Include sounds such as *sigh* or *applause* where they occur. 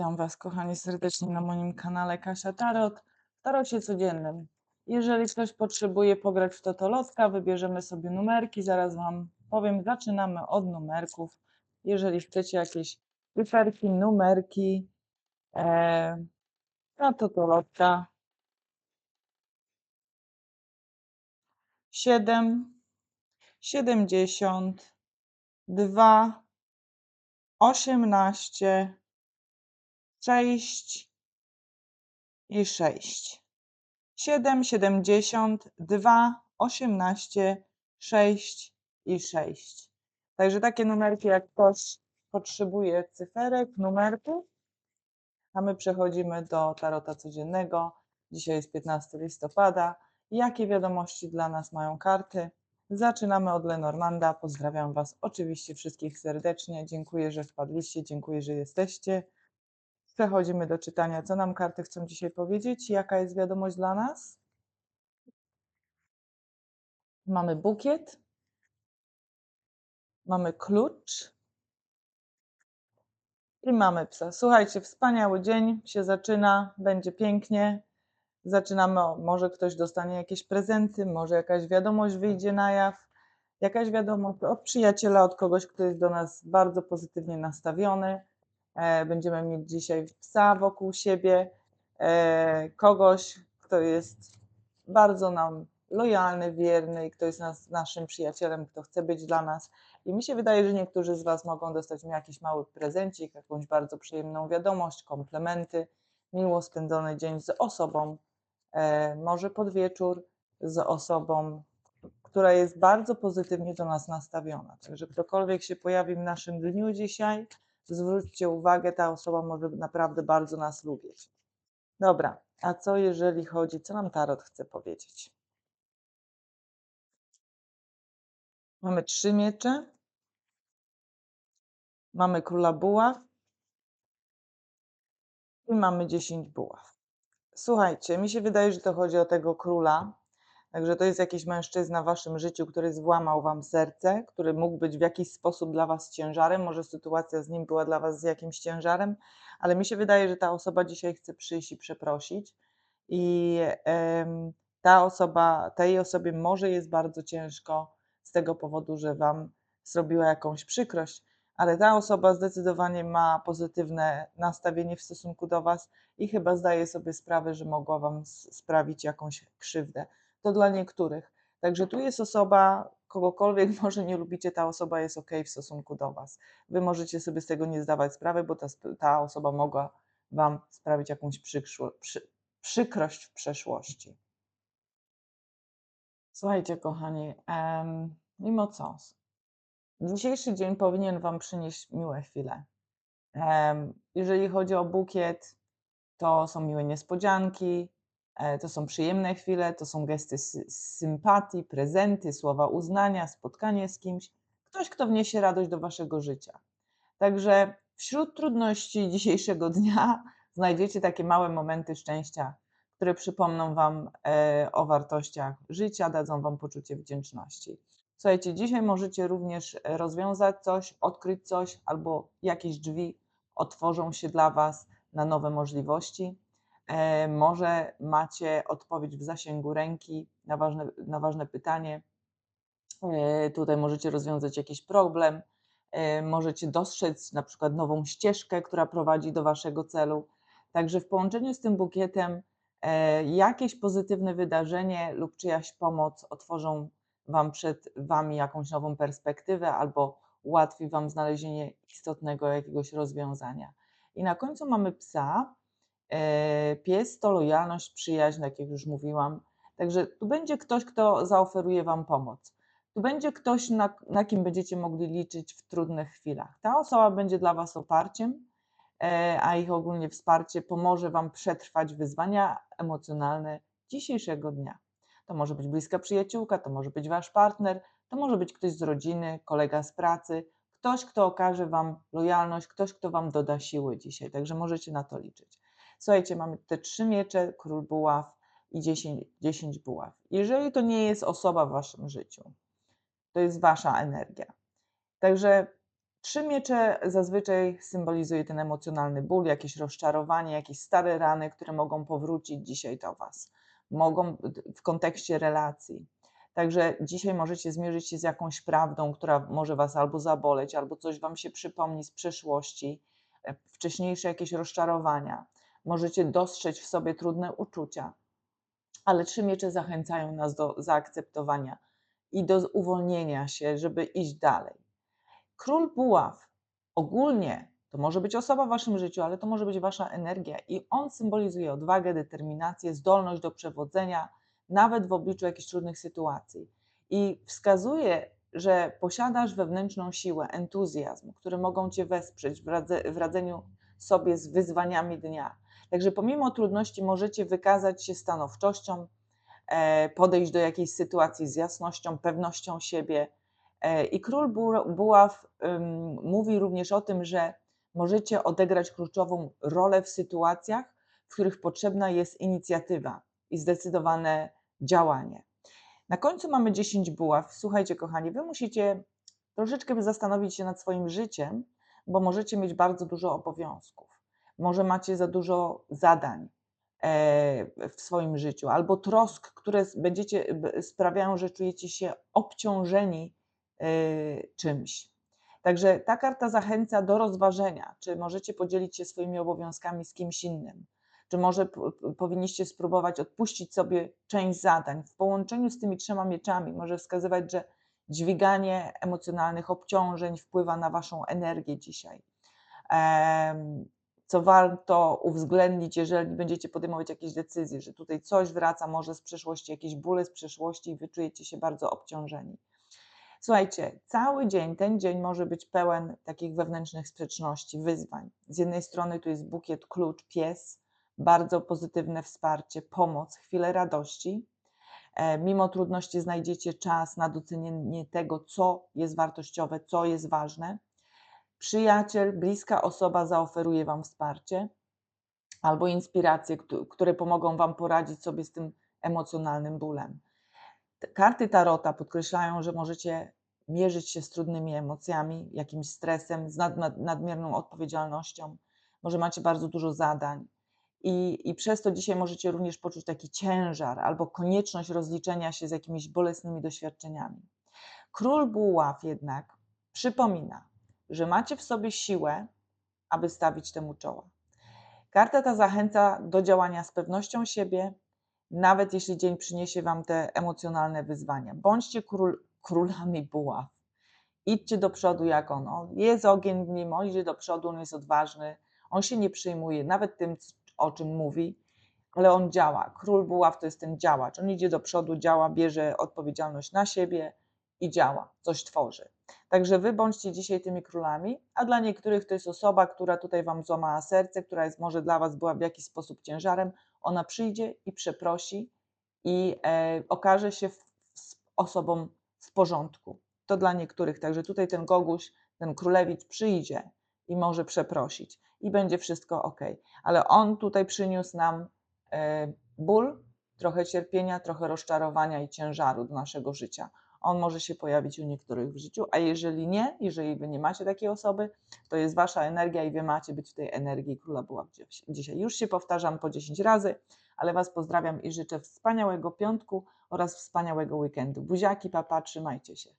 Witam Was, kochani, serdecznie na moim kanale Kasia Tarot, w tarocie codziennym. Jeżeli ktoś potrzebuje pograć w totolotka, wybierzemy sobie numerki, zaraz Wam powiem. Zaczynamy od numerków. Jeżeli chcecie jakieś cyferki, numerki e, na totolotka 7, 70, 2, 18, 6 i 6. 7, 72, 18, 6 i 6. Także takie numerki, jak ktoś potrzebuje cyferek, numerków, a my przechodzimy do tarota codziennego. Dzisiaj jest 15 listopada. Jakie wiadomości dla nas mają karty? Zaczynamy od Lenormanda. Pozdrawiam Was oczywiście wszystkich serdecznie. Dziękuję, że wpadliście, dziękuję, że jesteście. Przechodzimy do czytania, co nam karty chcą dzisiaj powiedzieć, jaka jest wiadomość dla nas. Mamy bukiet, mamy klucz. I mamy psa. Słuchajcie, wspaniały dzień się zaczyna, będzie pięknie. Zaczynamy, może ktoś dostanie jakieś prezenty, może jakaś wiadomość wyjdzie na jaw, jakaś wiadomość od przyjaciela, od kogoś, kto jest do nas bardzo pozytywnie nastawiony będziemy mieć dzisiaj psa wokół siebie, e, kogoś, kto jest bardzo nam lojalny, wierny i kto jest nas, naszym przyjacielem, kto chce być dla nas. I mi się wydaje, że niektórzy z Was mogą dostać mi jakiś mały prezencik, jakąś bardzo przyjemną wiadomość, komplementy, miło spędzony dzień z osobą, e, może pod wieczór, z osobą, która jest bardzo pozytywnie do nas nastawiona. Także ktokolwiek się pojawi w naszym dniu dzisiaj, zwróćcie uwagę, ta osoba może naprawdę bardzo nas lubić. Dobra, a co jeżeli chodzi, co nam Tarot chce powiedzieć? Mamy trzy miecze, mamy króla buław i mamy dziesięć buław. Słuchajcie, mi się wydaje, że to chodzi o tego króla, Także to jest jakiś mężczyzna w waszym życiu, który złamał wam serce, który mógł być w jakiś sposób dla was ciężarem. Może sytuacja z nim była dla was jakimś ciężarem, ale mi się wydaje, że ta osoba dzisiaj chce przyjść i przeprosić. I ta osoba, tej osobie może jest bardzo ciężko z tego powodu, że wam zrobiła jakąś przykrość, ale ta osoba zdecydowanie ma pozytywne nastawienie w stosunku do was i chyba zdaje sobie sprawę, że mogła wam sprawić jakąś krzywdę to dla niektórych. Także tu jest osoba, kogokolwiek *laughs* może nie lubicie, ta osoba jest ok w stosunku do Was. Wy możecie sobie z tego nie zdawać sprawy, bo ta, ta osoba mogła Wam sprawić jakąś przykro, przy, przykrość w przeszłości. Słuchajcie, kochani, em, mimo co, dzisiejszy dzień powinien Wam przynieść miłe chwile. Em, jeżeli chodzi o bukiet, to są miłe niespodzianki, to są przyjemne chwile, to są gesty sympatii, prezenty, słowa uznania, spotkanie z kimś, ktoś, kto wniesie radość do waszego życia. Także wśród trudności dzisiejszego dnia *laughs* znajdziecie takie małe momenty szczęścia, które przypomną wam e, o wartościach życia, dadzą wam poczucie wdzięczności. Słuchajcie, dzisiaj możecie również rozwiązać coś, odkryć coś, albo jakieś drzwi otworzą się dla was na nowe możliwości. E, może macie odpowiedź w zasięgu ręki na ważne, na ważne pytanie. E, tutaj możecie rozwiązać jakiś problem, e, możecie dostrzec na przykład nową ścieżkę, która prowadzi do waszego celu. Także w połączeniu z tym bukietem jakieś pozytywne wydarzenie lub czyjaś pomoc otworzą Wam przed Wami jakąś nową perspektywę albo ułatwi Wam znalezienie istotnego jakiegoś rozwiązania. I na końcu mamy psa, pies to lojalność, przyjaźń, tak jak już mówiłam. Także tu będzie ktoś, kto zaoferuje Wam pomoc. Tu będzie ktoś, na, na kim będziecie mogli liczyć w trudnych chwilach. Ta osoba będzie dla Was oparciem, e, a ich ogólnie wsparcie pomoże Wam przetrwać wyzwania emocjonalne dzisiejszego dnia. To może być bliska przyjaciółka, to może być Wasz partner, to może być ktoś z rodziny, kolega z pracy, ktoś, kto okaże Wam lojalność, ktoś, kto Wam doda siły dzisiaj. Także możecie na to liczyć. Słuchajcie, mamy te trzy miecze, król buław i dziesięć, dziesięć buław. Jeżeli to nie jest osoba w waszym życiu, to jest wasza energia. Także Trzy miecze zazwyczaj symbolizuje ten emocjonalny ból, jakieś rozczarowanie, jakieś stare rany, które mogą powrócić dzisiaj do Was. Mogą w kontekście relacji. Także dzisiaj możecie zmierzyć się z jakąś prawdą, która może Was albo zaboleć, albo coś Wam się przypomni z przeszłości, e, wcześniejsze jakieś rozczarowania. Możecie dostrzec w sobie trudne uczucia, ale trzy miecze zachęcają nas do zaakceptowania i do uwolnienia się, żeby iść dalej. Król buław ogólnie to może być osoba w waszym życiu, ale to może być wasza energia i on symbolizuje odwagę, determinację, zdolność do przewodzenia, nawet w obliczu jakichś trudnych sytuacji. I wskazuje, że posiadasz wewnętrzną siłę, entuzjazm, które mogą cię wesprzeć w radzeniu sobie z wyzwaniami dnia. Także pomimo trudności możecie wykazać się stanowczością, e, podejść do jakiejś sytuacji z jasnością, pewnością siebie. E, I król buław mówi również o tym, że możecie odegrać kluczową rolę w sytuacjach, w których potrzebna jest inicjatywa i zdecydowane działanie. Na końcu mamy 10 buław. Słuchajcie, kochani, wy musicie troszeczkę zastanowić się nad swoim życiem, bo możecie mieć bardzo dużo obowiązków może macie za dużo zadań e, w swoim życiu, albo trosk, które będziecie, sprawiają, że czujecie się obciążeni e, czymś. Także ta karta zachęca do rozważenia, czy możecie podzielić się swoimi obowiązkami z kimś innym, czy może powinniście spróbować odpuścić sobie część zadań. W połączeniu z tymi trzema mieczami może wskazywać, że dźwiganie emocjonalnych obciążeń wpływa na Waszą energię dzisiaj co warto uwzględnić, jeżeli będziecie podejmować jakieś decyzje, że tutaj coś wraca może z przeszłości, jakieś bóle z przeszłości i wyczujecie się bardzo obciążeni. Słuchajcie, cały dzień, ten dzień może być pełen takich wewnętrznych sprzeczności, wyzwań. Z jednej strony tu jest bukiet, klucz, pies, bardzo pozytywne wsparcie, pomoc, chwilę radości. E, mimo trudności znajdziecie czas na docenienie tego, co jest wartościowe, co jest ważne przyjaciel, bliska osoba zaoferuje Wam wsparcie albo inspiracje, które pomogą Wam poradzić sobie z tym emocjonalnym bólem. Karty Tarota podkreślają, że możecie mierzyć się z trudnymi emocjami, jakimś stresem, z nad, nad, nadmierną odpowiedzialnością. Może macie bardzo dużo zadań. I, I przez to dzisiaj możecie również poczuć taki ciężar albo konieczność rozliczenia się z jakimiś bolesnymi doświadczeniami. Król Buław jednak przypomina, że macie w sobie siłę, aby stawić temu czoła. Karta ta zachęca do działania z pewnością siebie, nawet jeśli dzień przyniesie Wam te emocjonalne wyzwania. Bądźcie król, królami buław. Idźcie do przodu jak on. on. Jest ogień w nim, on idzie do przodu, on jest odważny, on się nie przyjmuje nawet tym, o czym mówi, ale on działa. Król buław to jest ten działacz. On idzie do przodu, działa, bierze odpowiedzialność na siebie i działa, coś tworzy. Także wy bądźcie dzisiaj tymi królami, a dla niektórych to jest osoba, która tutaj wam złamała serce, która jest może dla was była w jakiś sposób ciężarem, ona przyjdzie i przeprosi i e, okaże się w, w osobą w porządku. To dla niektórych. Także tutaj ten Goguś, ten królewicz przyjdzie i może przeprosić i będzie wszystko ok. Ale on tutaj przyniósł nam e, ból, trochę cierpienia, trochę rozczarowania i ciężaru do naszego życia on może się pojawić u niektórych w życiu, a jeżeli nie, jeżeli wy nie macie takiej osoby, to jest wasza energia i wy macie być w tej energii króla była dzisiaj. Już się powtarzam po 10 razy, ale was pozdrawiam i życzę wspaniałego piątku oraz wspaniałego weekendu. Buziaki, papa, trzymajcie się.